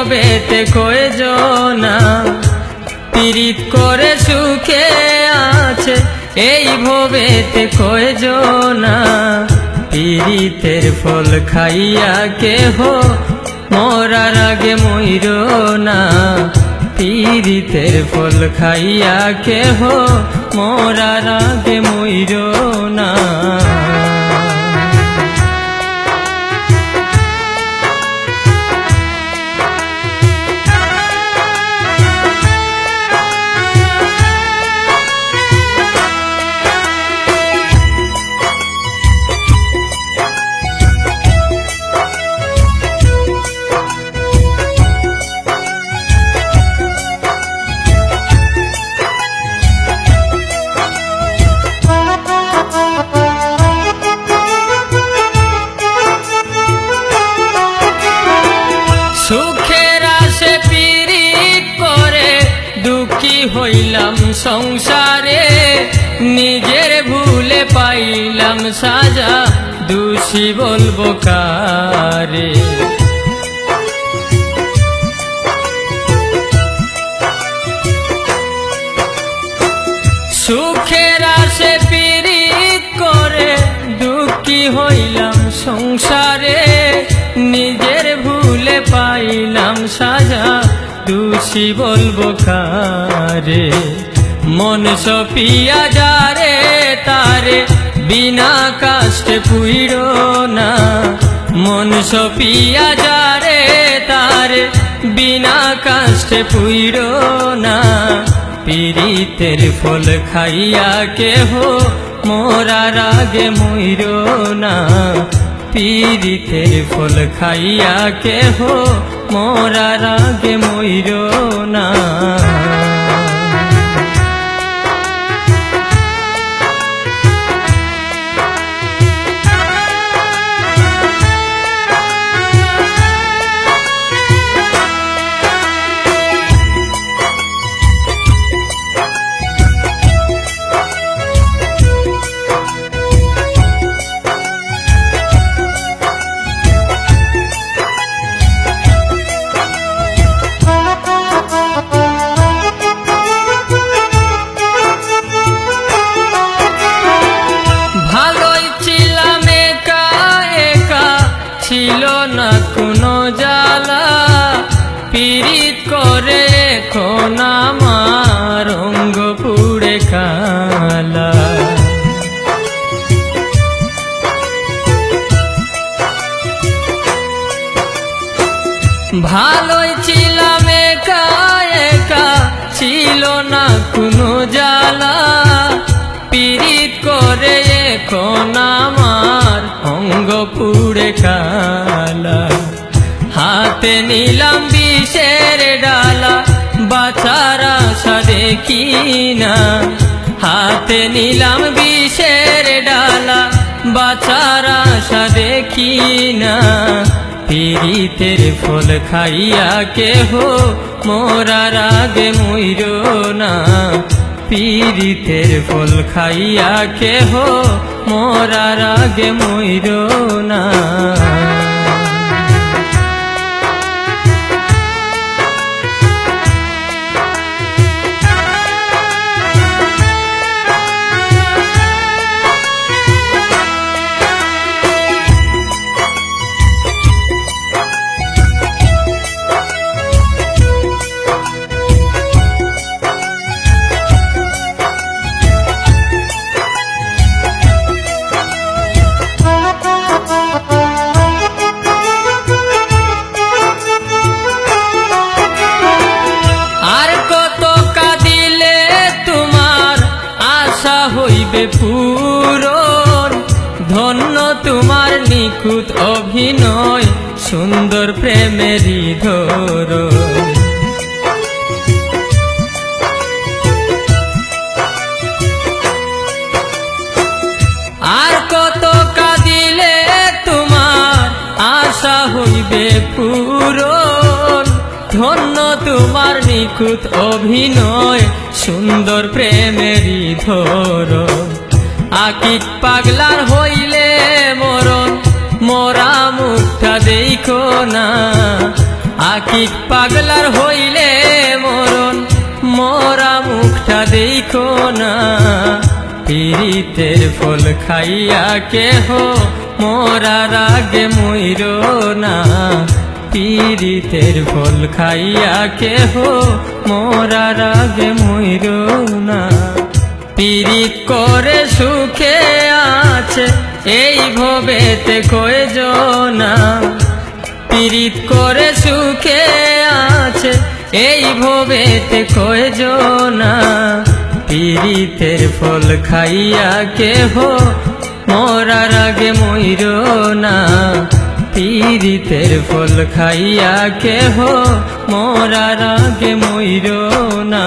এই ভবেতে কয়জনা? পীড়িত করে সুখে আছে, এই ভবেতে কয়জনা? পীড়িতের ফল খাইয়া কেহ মরার আগে ময়ূর না। পীড়িতের ফল খাইয়া কেহ মরার আগে ময়ূর না। হইলাম সংসারে, নিজের ভুলে পাইলাম সাজা, দোষী বলব কারে? সুখের আসে পীড়িত করে, দুঃখী হইলাম সংসারে, নিজের ভুলে পাইলাম সাজা দোষী বলব কারে? মন সপিয়া যারে, তারে বিনা কাষ্টে পুইর না। মন সপিয়া যারে, তারে বিনা কাষ্টে পুইর না। পীড়িতের ফল খাইয়া কেহ মোরার আগে ময়ূর না। পীড়িতের ফল খাইয়া কেহ মোরার আগে ময়ূর কালা ভালোই ছিলাম একা একা ছিল না কোনো জ্বালা। পীড়িত করে এখন আমার অঙ্গ পুড়ে কালা। হাতে নিলাম বিষের ডালা বাছার আশা দেখি না। হাতে নিলাম বিষের ডালা বাছার আশা দেখি না। পীড়িতের ফল খাইয়া কেহ মোরার আগে ময়ূর না। পীড়িতের ফল খাইয়া কেহ মোরার আগে ময়ূর না। হইবে পূরণ ধন্য তোমার নিখুঁত অভিনয়, সুন্দর প্রেমেরই ধরন। আর কত কাঁদিলে তোমার আশা হইবে পূরণ। ধন্য তোমার নিখুঁত অভিনয়, সুন্দর প্রেমেরই ধরন। আকিক পাগলার হইলে মরণ, মোরা মুখটা দেখো না। আকিক পাগলার হইলে মরণ, মরা মুখটা দেখো না। পীড়িতের ফল খাইয়া কেহ মরার আগে মইর না। পীড়িতের ফল খাইয়া কেহ মরার আগে মইর না। পীড়িত করে সুখে আছে, এই ভবেতে কয়জনা পীড়িত করে সুখে আছে, এই ভবেতে কয়জনা পীড়িতের ফল খাইয়া কেহ মরার আগে মইর না। পীড়িতের ফল খাইয়া কেহ মরার আগে মইর না।